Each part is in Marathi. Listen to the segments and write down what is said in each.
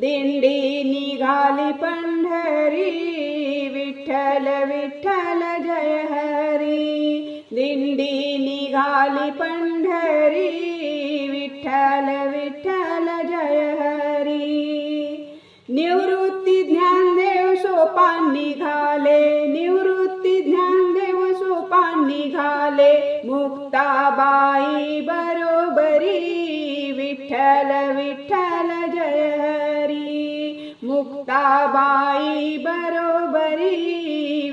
दिंडी निघाली पंढरी विठ्ठल विठ्ठल जय हरी. दिंडी निघाली पंढरी विठ्ठल विठ्ठल जय हरी. निवृत्ती ज्ञानदेव सोपान निघाले निवृत्ती ज्ञानदेव सोपान निघाले. मुक्ताबाई बरोबरी विठ्ठल विठ्ठल जय मुक्ताबाई बरोबरी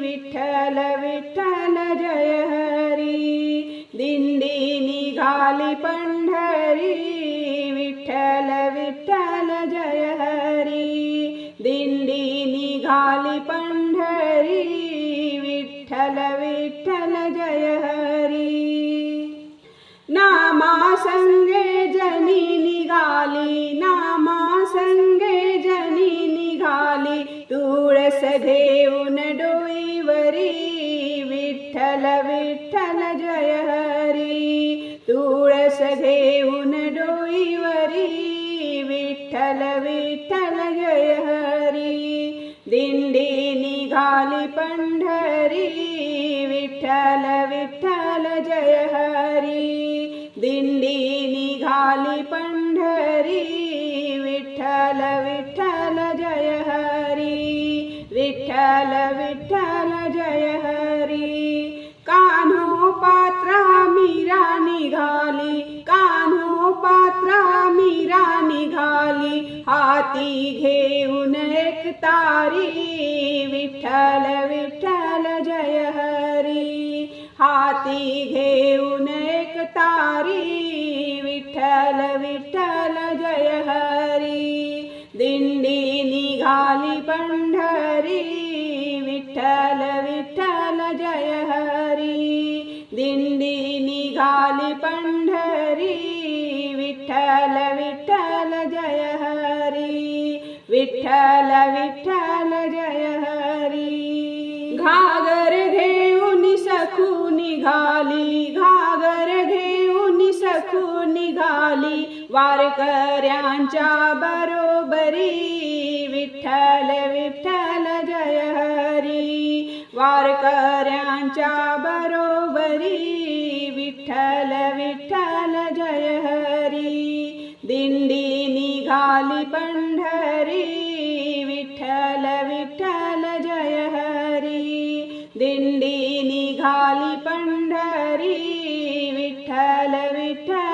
विठ्ठल विठ्ठल जय हरी. दिंडी निघाली पंढरी विठ्ठल विठ्ठल जय हरी. दिंडी निघाली पंढरी विठ्ठल विठ्ठल जय हरी. देऊन डोईवरी विठ्ठल विठ्ठल जय हरी तुळस घेऊन डोईवरी विठ्ठल विठ्ठल जय हरी दिंडी निघाली पंढरी विठ्ठल विठ्ठल जय हरी दिंडी निघाली पंढरी विठ्ठल विठ्ठल विठ्ठल विठ्ठल जय हरी. कान्हो पात्रा मीरा निघाली. कान्हो पात्रा मीरा निघाली. हाती घेऊन एक तारी. विठ्ठल विठ्ठल जय हरी. हाती घेऊन एक तारी. विठ्ठल विठ्ठल जय हरी. दिंडी निघाली पंढरी. जय हरी. दिंडी निघाली पंढरी. विठ्ठल विठ्ठल जय हरी. विठ्ठल विठ्ठल जय हरी. घागर घेऊन सखू निघाली. घागर घेऊन सखू निघाली. वारकऱ्यांच्या बरोबरी. विठ्ठल विठ्ठल जय हरी. वारकऱ्यांच्या बरोबरी विठ्ठल विठ्ठल जय हरी. दिंडी निघाली पंढरी विठ्ठल विठ्ठल जय हरी. दिंडी निघाली पंढरी विठ्ठल विठ्ठल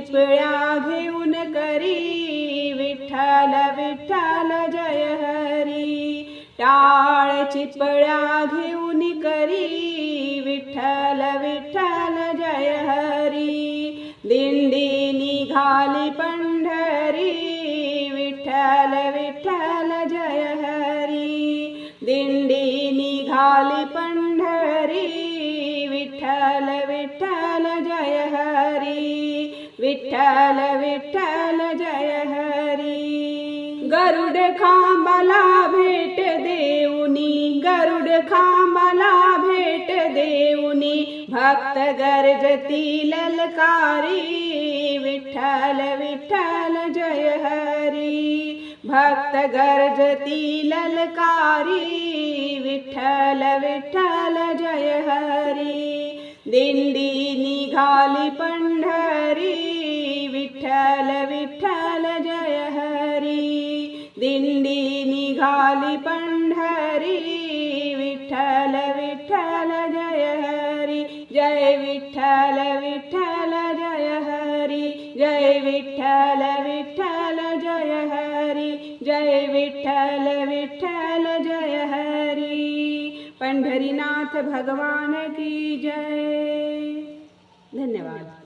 टाळ चिपळ्या घेऊन करी विठ्ठल विठ्ठल जय हरी. टाळ चिपळ्या घेऊन करी विठ्ठल विठ्ठल जय हरी. दिंडी निघाली पंढरी विठ्ठल विठ्ठल जय हरी. दिंडी निघाली पंढरी विठ्ठल विठ्ठल जय हरी। गरुड खांबाला भेट देऊनी गरुड खांबाला भेट देऊनी भक्त गर्जती ललकारी। विठ्ठल विठ्ठल जय हरी। भक्त गर्जती ललकारी। विठ्ठल विठ्ठल जय हरी। दिंडी निघाली पंढरी। विठ्ठल जय हरी. दिंडी निघाली पंढरी. विठ्ठल विठ्ठल जय हरी. जय विठ्ठल विठ्ठल जय हरी. जय विठ्ठल विठ्ठल जय हरी. जय जय विठ्ठल विठ्ठल जय हरी. पंढरीनाथ भगवान की जय. धन्यवाद.